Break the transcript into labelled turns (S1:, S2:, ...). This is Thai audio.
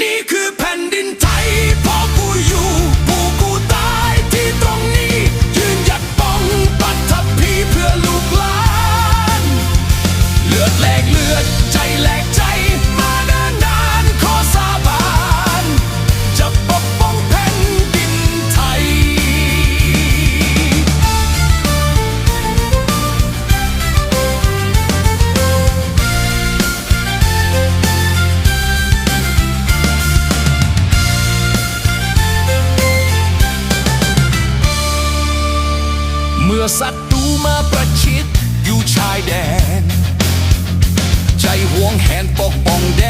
S1: นี่คือแผ่นดินไทยพ่อกูอยู่ผู้กูตายที่ตรงนี้ ยืนหยัดป้องปัตภีเพื่อลูกหลาน เลือดแลก อศัตรูมาประชิดอยู่ชายแดน ใจห่วงแหนปกป้องแด